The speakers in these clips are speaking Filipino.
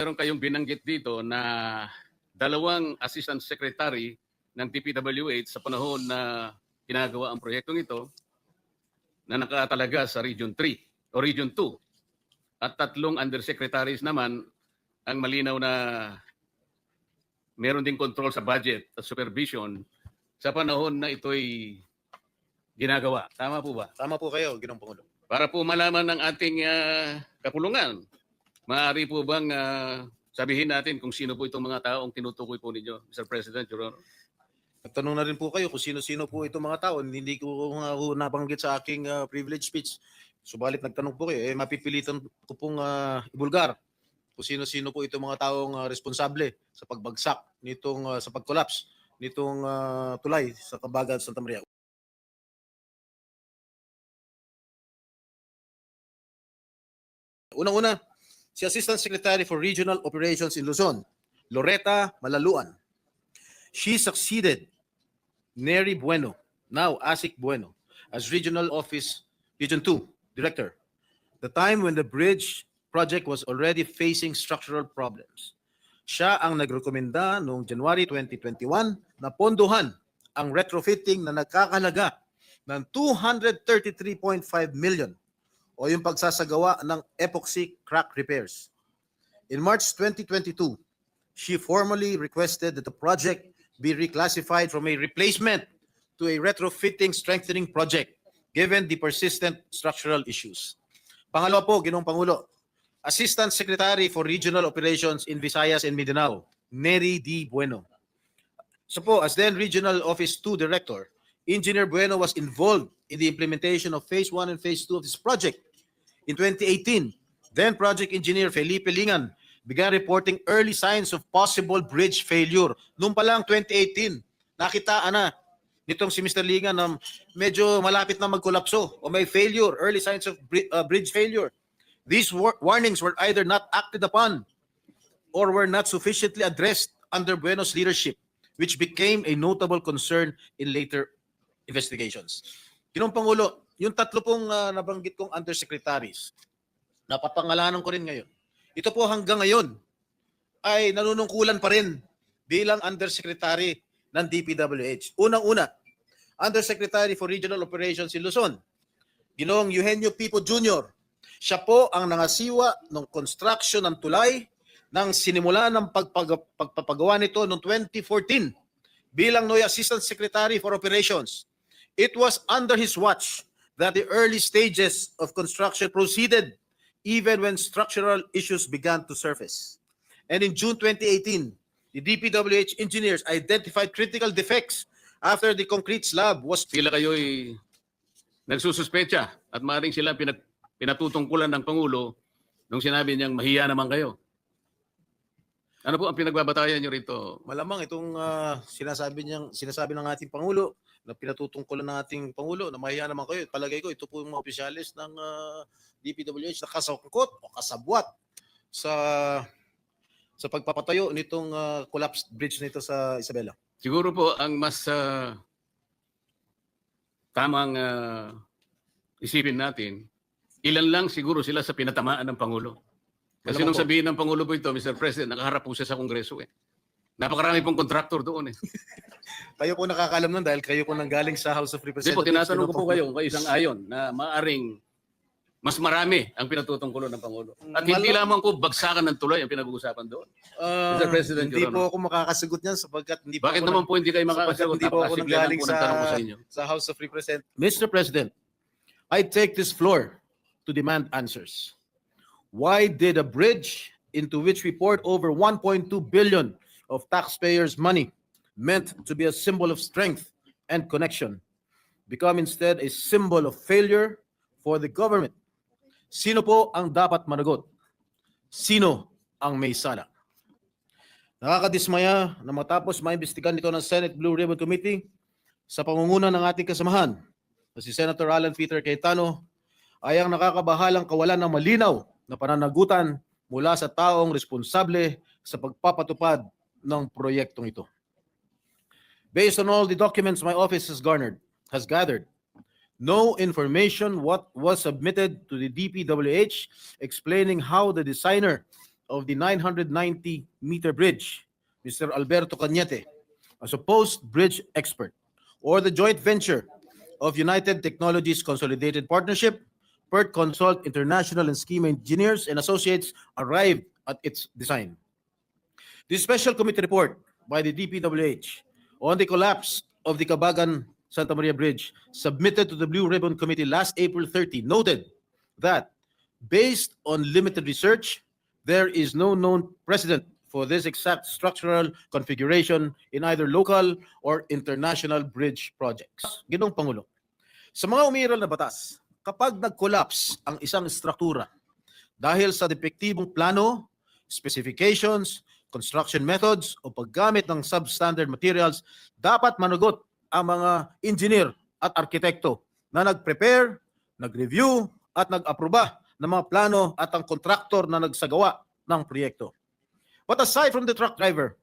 Meron kayong binanggit dito na dalawang assistant secretary ng DPWH sa panahon na ginagawa ang proyektong ito na nakatalaga sa Region 3 o Region 2 at tatlong undersecretaries naman ang malinaw na meron ding control sa budget at supervision sa panahon na ito'y ginagawa. Tama po ba? Tama po kayo, Ginong Pangulo. Para po malaman ng ating ah, kapulungan, maaari po bang ah, sabihin natin kung sino po itong mga taong tinutukoy po ninyo, Mr. President, Your Honor? Nagtanong na rin po kayo kung sino-sino po itong mga tao. Hindi ko ho nabanggit sa aking uh, privilege speech. Subalit nagtanong po kayo, eh, mapipilitan ko pong uh, ibulgar kung sino-sino po itong mga taong uh, responsable sa pagbagsak nitong uh, sa pag-collapse nitong uh, tulay sa Kabagan Santa Maria. Unang-una, si Assistant Secretary for Regional Operations in Luzon, Loretta Malaluan. She succeeded Neri Bueno, now Asik Bueno, as Regional Office Region 2 Director. The time when the bridge project was already facing structural problems. Siya ang nagrekomenda noong January 2021 na pondohan ang retrofitting na nagkakalaga ng 233.5 million o yung pagsasagawa ng epoxy crack repairs. In March 2022, she formally requested that the project be reclassified from a replacement to a retrofitting strengthening project given the persistent structural issues. Pangalawa po, Ginong Pangulo, Assistant Secretary for Regional Operations in Visayas and Mindanao, Neri D. Bueno. So po, as then Regional Office 2 Director, Engineer Bueno was involved in the implementation of Phase 1 and Phase 2 of this project. In 2018, then Project Engineer Felipe Lingan began reporting early signs of possible bridge failure. Noong pa lang 2018, nakitaan na nitong si Mr. Lingan na medyo malapit na magkolapso o may failure, early signs of uh, bridge failure. These war- warnings were either not acted upon or were not sufficiently addressed under Bueno's leadership, which became a notable concern in later investigations. Ginong Pangulo, yung tatlo pong ah, nabanggit kong undersecretaries, napapangalanan ko rin ngayon. Ito po hanggang ngayon ay nanunungkulan pa rin bilang undersecretary ng DPWH. Unang-una, Undersecretary for Regional Operations in Luzon, Ginoong Eugenio Pipo Jr. Siya po ang nangasiwa ng construction ng tulay nang sinimula ng pagpag- pagpapagawa nito noong 2014 bilang NOY Assistant Secretary for Operations. It was under his watch that the early stages of construction proceeded even when structural issues began to surface. And in June 2018, the DPWH engineers identified critical defects after the concrete slab was Sila kayo'y nagsususpecha at maaaring sila pinag, pinatutungkulan ng Pangulo nung sinabi niyang mahiya naman kayo. Ano po ang pinagbabatayan niyo rito? Malamang itong ah, sinasabi niyang sinasabi ng ating pangulo na pinatutungkulan ng ating pangulo na mahiya naman kayo. Palagay ko ito po yung mga opisyalis ng ah, DPWH na kasangkot o kasabwat sa sa pagpapatayo nitong ah, collapsed bridge nito sa Isabela. Siguro po ang mas ah, tamang ah, isipin natin, ilan lang siguro sila sa pinatamaan ng Pangulo. Kasi nung sabihin ng Pangulo po ito, Mr. President, nakaharap po siya sa Kongreso eh. Napakarami pong kontraktor doon eh. Kayo po nakakaalam nun dahil kayo po nanggaling sa House of Representatives. po, tinatanong ko po kayo kung kayo isang ayon na maaring mas marami ang pinatutungkulo ng Pangulo. At hindi Malo- lamang ko bagsakan ng tulay ang pinag-uusapan doon. Ah, Mr. President, hindi Your po ako makakasagot niyan sapagkat hindi po Bakit ako naman po hindi kayo makakasagot? hindi po ako nanggaling po sa, ko sa inyo. sa House of Representatives. Mr. President, I take this floor to demand answers. Why did a bridge into which we poured over 1.2 billion of taxpayers' money meant to be a symbol of strength and connection become instead a symbol of failure for the government? Sino po ang dapat managot? Sino ang may sala? Nakakadismaya na matapos maimbestigan nito ng Senate Blue Ribbon Committee sa pangunguna ng ating kasamahan na si Senator Alan Peter Cayetano ay ang nakakabahalang kawalan ng malinaw na pananagutan mula sa taong responsable sa pagpapatupad ng proyektong ito. Based on all the documents my office has garnered, has gathered, no information what was submitted to the DPWH explaining how the designer of the 990 meter bridge, Mr. Alberto Cañete, a post-bridge expert, or the joint venture of United Technologies Consolidated Partnership, PERT Consult International and Scheme Engineers and Associates arrived at its design. This special committee report by the DPWH on the collapse of the Cabagan Santa Maria Bridge submitted to the Blue Ribbon Committee last April 30 noted that based on limited research, there is no known precedent for this exact structural configuration in either local or international bridge projects. Ginong Pangulo, sa mga umiral na batas, kapag nag-collapse ang isang struktura dahil sa depektibong plano, specifications, construction methods o paggamit ng substandard materials, dapat manugot ang mga engineer at arkitekto na nag-prepare, nag-review at nag-aproba ng mga plano at ang kontraktor na nagsagawa ng proyekto. But aside from the truck driver,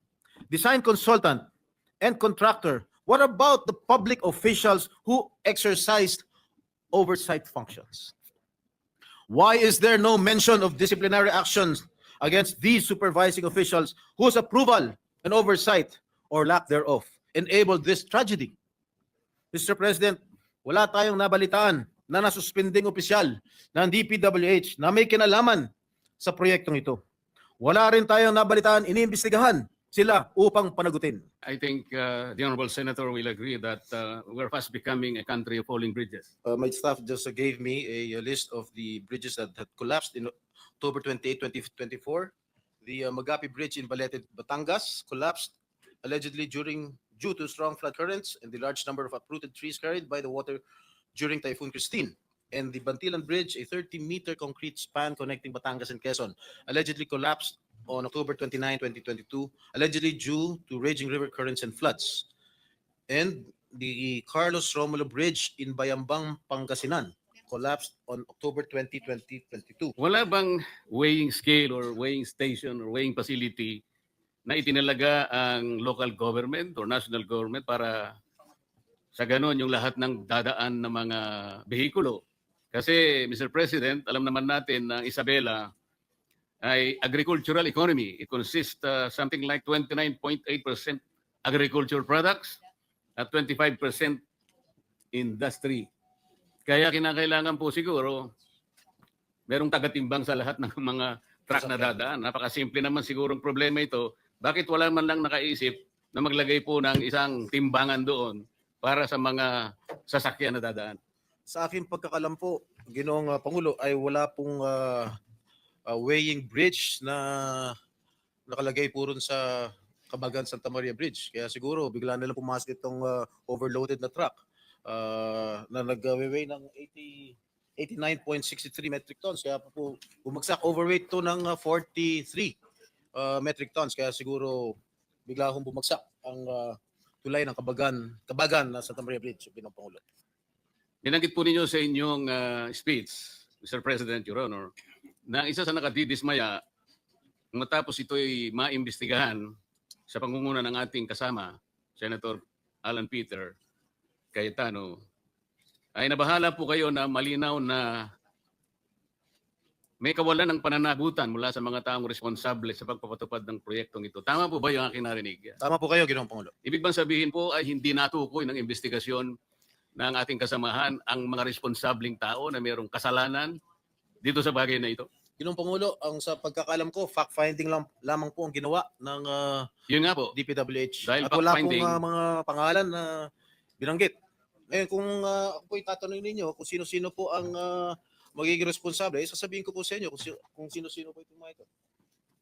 design consultant, and contractor, what about the public officials who exercised oversight functions? Why is there no mention of disciplinary actions against these supervising officials whose approval and oversight or lack thereof enabled this tragedy? Mr. President, wala tayong nabalitaan na nasuspending opisyal ng DPWH na may kinalaman sa proyektong ito. Wala rin tayong nabalitaan, iniimbestigahan sila upang panagutin. I think uh, the Honorable Senator will agree that uh, we're fast becoming a country of falling bridges. Uh, my staff just gave me a, uh, list of the bridges that had collapsed in October 28, 2024. The uh, Magapi Bridge in Balete, Batangas collapsed allegedly during due to strong flood currents and the large number of uprooted trees carried by the water during Typhoon Christine. And the Bantilan Bridge, a 30-meter concrete span connecting Batangas and Quezon, allegedly collapsed on October 29, 2022, allegedly due to raging river currents and floods. And the Carlos Romulo Bridge in Bayambang, Pangasinan collapsed on October 20, 2022. Wala bang weighing scale or weighing station or weighing facility na itinalaga ang local government or national government para sa ganon yung lahat ng dadaan ng mga behikulo? Kasi, Mr. President, alam naman natin na Isabela ay agricultural economy. It consists uh, something like 29.8% agriculture products at 25% industry. Kaya kinakailangan po siguro merong tagatimbang sa lahat ng mga truck na dadaan. Napakasimple naman sigurong problema ito. Bakit wala man lang nakaisip na maglagay po ng isang timbangan doon para sa mga sasakyan na dadaan? Sa aking pagkakalam po, Ginoong uh, Pangulo, ay wala pong uh, uh, weighing bridge na nakalagay po rin sa Kabagan Santa Maria Bridge. Kaya siguro bigla na lang pumasok itong uh, overloaded na truck uh, na nag-weigh ng 80 89.63 metric tons. Kaya po, bumagsak overweight to ng uh, 43 uh, metric tons. Kaya siguro bigla akong bumagsak ang uh, tulay ng Kabagan, Kabagan na Santa Maria Bridge, Binong Pangulo. Binanggit po ninyo sa inyong uh, speech, Mr. President, Your Honor, na isa sa nakadidismaya matapos ito'y maimbestigahan sa pangunguna ng ating kasama, Senator Alan Peter Cayetano, ay nabahala po kayo na malinaw na may kawalan ng pananagutan mula sa mga taong responsable sa pagpapatupad ng proyektong ito. Tama po ba yung aking narinig? Tama po kayo, Ginoong Pangulo. Ibig bang sabihin po ay hindi natukoy ng investigasyon ng ating kasamahan ang mga responsabling tao na mayroong kasalanan dito sa bagay na ito? Ginoong Pangulo, ang sa pagkakalam ko, fact-finding lang, lamang po ang ginawa ng uh, Yun nga po. DPWH. Dahil At wala pong uh, mga pangalan na binanggit. Ngayon, kung uh, ako po'y tatanungin ninyo kung sino-sino po ang uh, magiging responsable, eh, sasabihin ko po sa inyo kung, si- kung sino-sino po itong mga ito.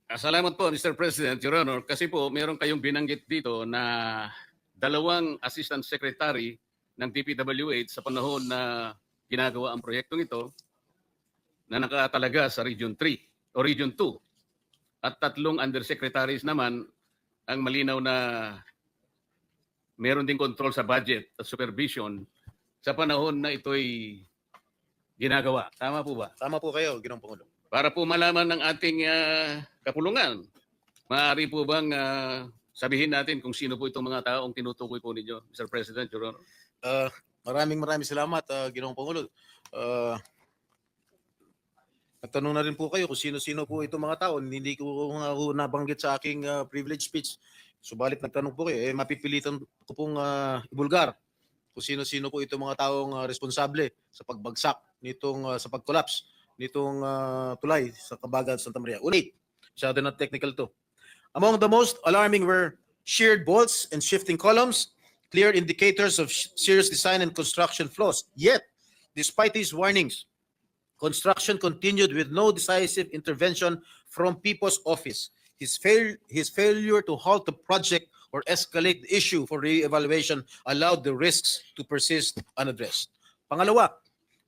Ah, Salamat po, Mr. President, Your Honor, kasi po meron kayong binanggit dito na dalawang assistant secretary ng DPWH sa panahon na ginagawa ang proyektong ito na nakatalaga sa Region 3 o Region 2 at tatlong undersecretaries naman ang malinaw na meron ding control sa budget at supervision sa panahon na ito'y ginagawa. Tama po ba? Tama po kayo, Ginoong Pangulo. Para po malaman ng ating ah, kapulungan, maaari po bang ah, sabihin natin kung sino po itong mga taong tinutukoy po ninyo, Mr. President, Your Honor? Uh, maraming maraming salamat, uh, Ginoong Pangulo. Uh, Nagtanong na rin po kayo kung sino-sino po itong mga tao. Hindi ko ho nabanggit sa aking uh, privilege speech. Subalit nagtanong po kayo, eh mapipilitan ko pong uh, ibulgar kung sino-sino po itong mga taong uh, responsable sa pagbagsak nitong uh, sa pag-collapse nitong uh, tulay sa Kabagan Santa Maria. Unit, masyado na technical to. Among the most alarming were sheared bolts and shifting columns, clear indicators of serious design and construction flaws. Yet, despite these warnings, construction continued with no decisive intervention from People's Office. His, fail, his failure to halt the project or escalate the issue for re-evaluation allowed the risks to persist unaddressed. Pangalawa,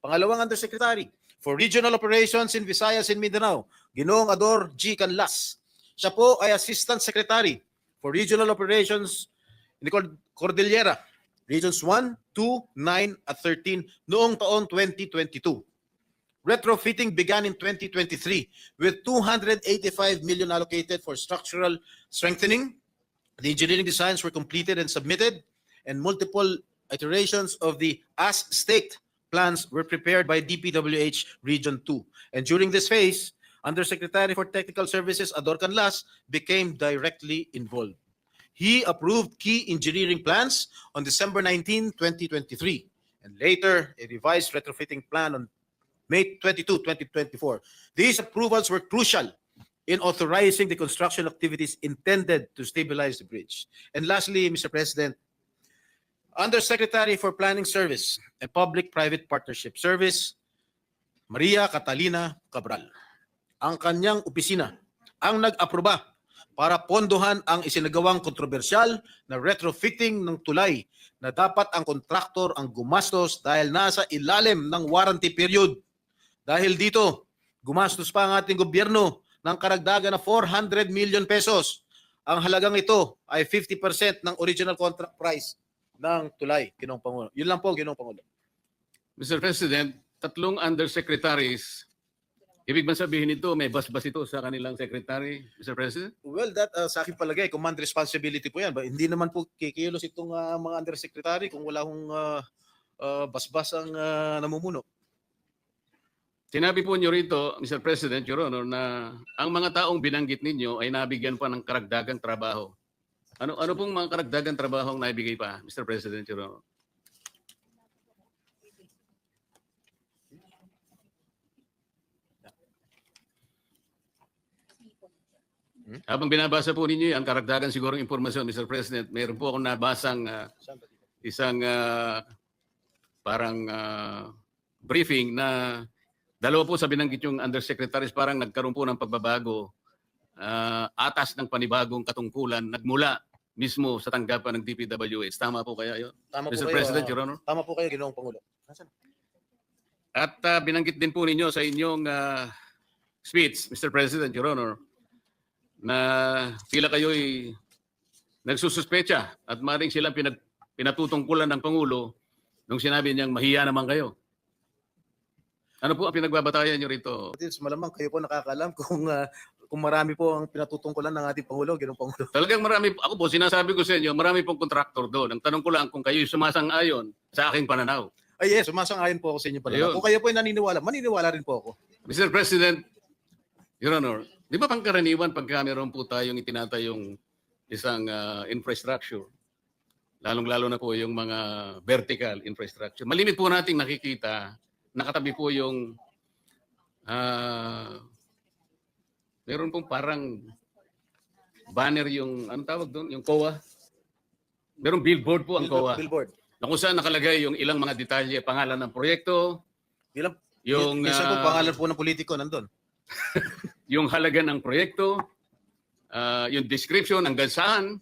pangalawang undersecretary for regional operations in Visayas and Mindanao, Ginoong Ador G. Canlas. Siya po ay Assistant Secretary for Regional Operations in the Cord- Cordillera, Regions 1, 2, 9 at 13 noong taon 2022. Retrofitting began in 2023 with 285 million allocated for structural strengthening. The engineering designs were completed and submitted, and multiple iterations of the as-staked plans were prepared by DPWH Region 2. And during this phase, Undersecretary for Technical Services Ador Canlas became directly involved. He approved key engineering plans on December 19, 2023, and later a revised retrofitting plan on May 22, 2024. These approvals were crucial in authorizing the construction activities intended to stabilize the bridge. And lastly, Mr. President, Undersecretary for Planning Service and Public-Private Partnership Service, Maria Catalina Cabral. Ang kanyang opisina ang nag-aproba para pondohan ang isinagawang kontrobersyal na retrofitting ng tulay na dapat ang kontraktor ang gumastos dahil nasa ilalim ng warranty period. Dahil dito, gumastos pa ang ating gobyerno ng karagdagan na 400 million pesos. Ang halagang ito ay 50% ng original contract price ng tulay, Ginoong Pangulo. Yun lang po, Ginoong Pangulo. Mr. President, tatlong undersecretaries, ibig ba sabihin nito, may basbas ito sa kanilang secretary, Mr. President? Well, that uh, sa akin palagay, command responsibility po yan. Ba, hindi naman po kikilos itong uh, mga undersecretary kung wala hong uh, uh, basbas ang uh, namumuno. Sinabi po niyo rito, Mr. President, Your Honor, na ang mga taong binanggit ninyo ay nabigyan pa ng karagdagang trabaho. Ano ano pong mga karagdagang trabaho ang naibigay pa, Mr. President, Your Honor? Habang binabasa po ninyo yan, karagdagan siguro impormasyon, Mr. President, mayroon po akong nabasang ah, isang ah, parang ah, briefing na dalawa po sa binanggit yung undersecretaries parang nagkaroon po ng pagbabago ah, atas ng panibagong katungkulan nagmula mismo sa tanggapan ng DPWH. Tama po kaya yun? Tama po Mr. kayo, President, uh, Your Honor. Tama po kayo, Ginoong Pangulo. Nasaan? At ah, binanggit din po ninyo sa inyong ah, speech, Mr. President, Your Honor, na tila kayo'y nagsususpecha at maring silang pinag, pinatutungkulan ng Pangulo nung sinabi niyang mahiya naman kayo. Ano po ang pinagbabatayan niyo rito? Kapatid, malamang kayo po nakakalam kung uh, kung marami po ang pinatutungkulan ng ating Pangulo, Ginoong Pangulo. Talagang marami, ako po sinasabi ko sa inyo, marami pong kontraktor doon. Ang tanong ko lang kung kayo sumasang-ayon sa aking pananaw. Ay yes, sumasang-ayon po ako sa inyo pala. Ayun. Kung kayo po ay naniniwala, maniniwala rin po ako. Mr. President, Your Honor, di ba pangkaraniwan pagka meron po tayong itinatayong isang ah, infrastructure, lalong-lalo na po yung mga vertical infrastructure. Malimit po nating nakikita, nakatabi po yung ah, meron pong parang banner yung, ano tawag doon? Yung COA. Merong billboard po ang COA. Billboard. Na kung saan nakalagay yung ilang mga detalye, pangalan ng proyekto, Bilang, yung, minsan po ah, pangalan po ng politiko nandun. yung halaga ng proyekto, ah, yung description hanggang saan,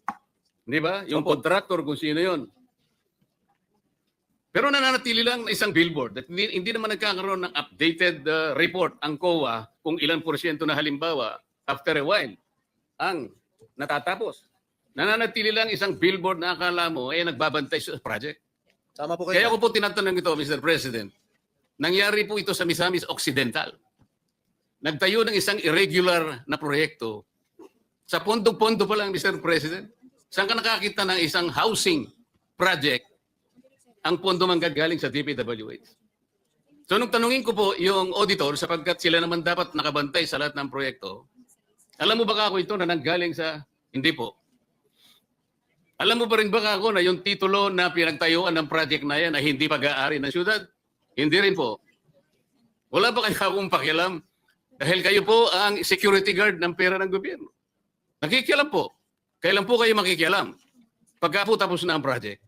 di ba? Yung Opo. contractor kung sino yon. Pero nananatili lang na isang billboard. At hindi, hindi naman nagkakaroon ng updated ah, report ang COA kung ilang porsyento na halimbawa after a while ang natatapos. Nananatili lang isang billboard na akala mo eh nagbabantay sa project. Tama po kayo. Kaya ko po tinatanong ito, Mr. President. Nangyari po ito sa Misamis Occidental. Nagtayo ng isang irregular na proyekto. Sa pondo-pondo pa lang, Mr. President. Saan ka nakakita ng isang housing project ang pondo man galing sa DPWH? So nung tanungin ko po yung auditor sapagkat sila naman dapat nakabantay sa lahat ng proyekto, alam mo ba ako ito na nanggaling sa... Hindi po. Alam mo ba rin ba ako na yung titulo na pinagtayuan ng project na yan ay hindi pag-aari ng syudad? Hindi rin po. Wala ba kayo akong pakialam? Dahil kayo po ang security guard ng pera ng gobyerno. Nakikialam po. Kailan po kayo makikialam? Pagka po tapos na ang project.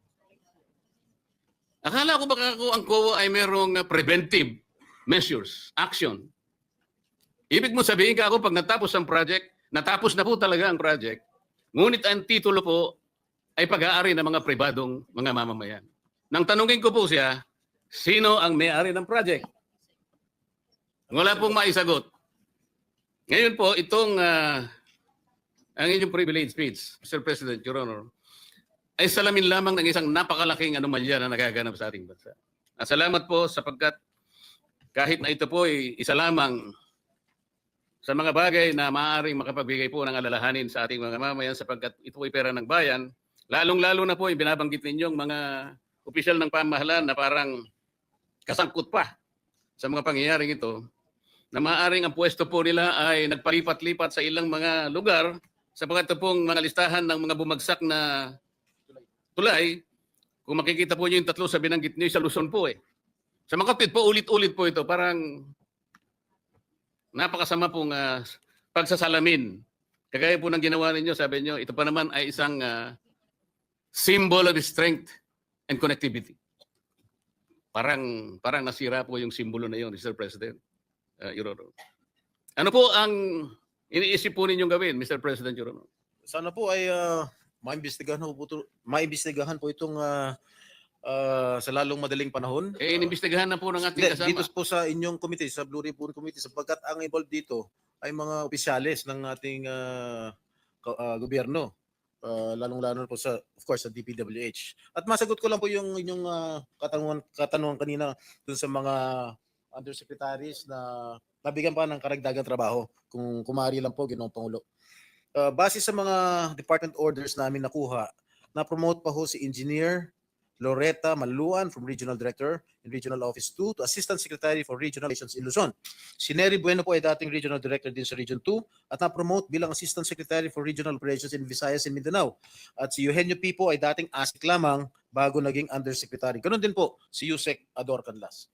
Akala ko baka ako ang COA ay merong uh, preventive measures, action. Ibig mo sabihin ka ako pag natapos ang project, natapos na po talaga ang project, ngunit ang titulo po ay pag-aari ng mga pribadong mga mamamayan. Nang tanungin ko po siya, sino ang may-ari ng project? Wala pong maisagot. Ngayon po, itong ah, ang inyong privilege speech, Mr. President, Your Honor, ay salamin lamang ng isang napakalaking anomalya na nagaganap sa ating bansa. At salamat po sapagkat kahit na ito po ay isa lamang sa mga bagay na maaaring makapagbigay po ng alalahanin sa ating mga mamayan sapagkat ito ay pera ng bayan, lalong-lalo na po yung binabanggit ninyong mga opisyal ng pamahalaan na parang kasangkot pa sa mga pangyayaring ito, na maaaring ang pwesto po nila ay nagpalipat-lipat sa ilang mga lugar sapagkat ito pong mga listahan ng mga bumagsak na tulay, kung makikita po niyo yung tatlo sa binanggit niyo sa Luzon po eh. Sa Makapit po, ulit-ulit po ito. Parang napakasama pong ah, pagsasalamin. Kagaya po ng ginawa ninyo, sabi niyo, ito pa naman ay isang ah, symbol of strength and connectivity. Parang parang nasira po yung simbolo na yun, Mr. President. Uh, Your. Ano po ang iniisip po ninyong gawin, Mr. President, Your? Sana po ay uh, maimbestigahan po, ito- maimbestigahan po itong ah, ah, sa lalong madaling panahon. Eh, inimbestigahan na po ng ating kasama. dito po sa inyong committee, sa Blue Ribbon Committee, sapagkat ang involved dito ay mga opisyalis ng ating ka- ah, gobyerno. Ah, lalong-lalo po sa, of course, sa DPWH. At masagot ko lang po yung inyong ah, katanungan, katanungan kanina dun sa mga undersecretaries na nabigyan pa ng karagdagang trabaho kung kumari lang po, Ginoong Pangulo. Ah, base sa mga department orders namin nakuha, na-promote pa ho si Engineer Loretta Maluan from Regional Director in Regional Office 2 to Assistant Secretary for Regional Relations in Luzon. Si Nery Bueno po ay dating Regional Director din sa Region 2 at na-promote bilang Assistant Secretary for Regional Operations in Visayas and Mindanao. At si Eugenio P. po ay dating ASIC lamang bago naging Undersecretary. Ganun din po si Yusek Ador Canlas.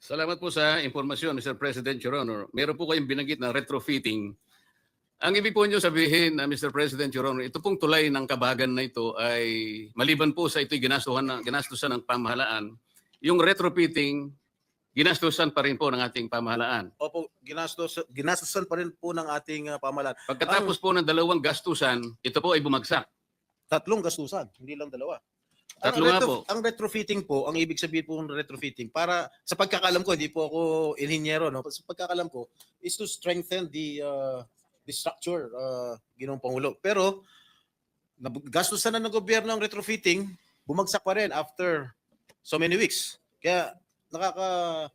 Salamat po sa impormasyon, Mr. President, Your Honor. Meron po kayong binanggit na retrofitting. Ang ibig po niyo sabihin, uh, Mr. President, Your Honor, ito pong tulay ng kabagan na ito ay maliban po sa ito'y ginastuhan ng, ginastusan ng pamahalaan, yung retrofitting, ginastusan pa rin po ng ating pamahalaan. Opo, ginastos, ginastosan pa rin po ng ating uh, pamahalaan. Pagkatapos po ng dalawang gastusan, ito po ay bumagsak. Tatlong gastusan, hindi lang dalawa. Tatlo ang, nga po. ang retrofitting po, ang ibig sabihin po ng retrofitting, para sa pagkakalam ko, hindi po ako inhinyero, no? sa pagkakalam ko, is to strengthen the uh, the structure, uh, ginong Pangulo. Pero, gastusan na ng gobyerno ang retrofitting, bumagsak pa rin after so many weeks. Kaya, nakaka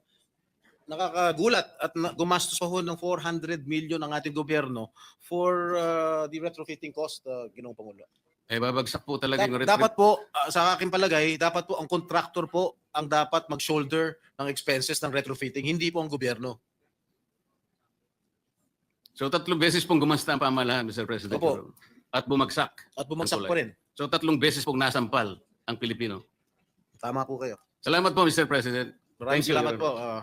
nakakagulat at gumastos pa ho ng 400 million ang ating gobyerno for uh, the retrofitting cost, uh, ginong Pangulo. Ay babagsak po talaga yung retrofitting. dapat po, ah, sa aking palagay, dapat po ang contractor po ang dapat mag-shoulder ng expenses ng retrofitting, hindi po ang gobyerno. So tatlong beses pong gumasta ang pamahalaan, Mr. President. Opo. At bumagsak. At bumagsak pa rin. So tatlong beses pong nasampal ang Pilipino. Tama po kayo. Salamat po, Mr. President. Maraming salamat po. ah,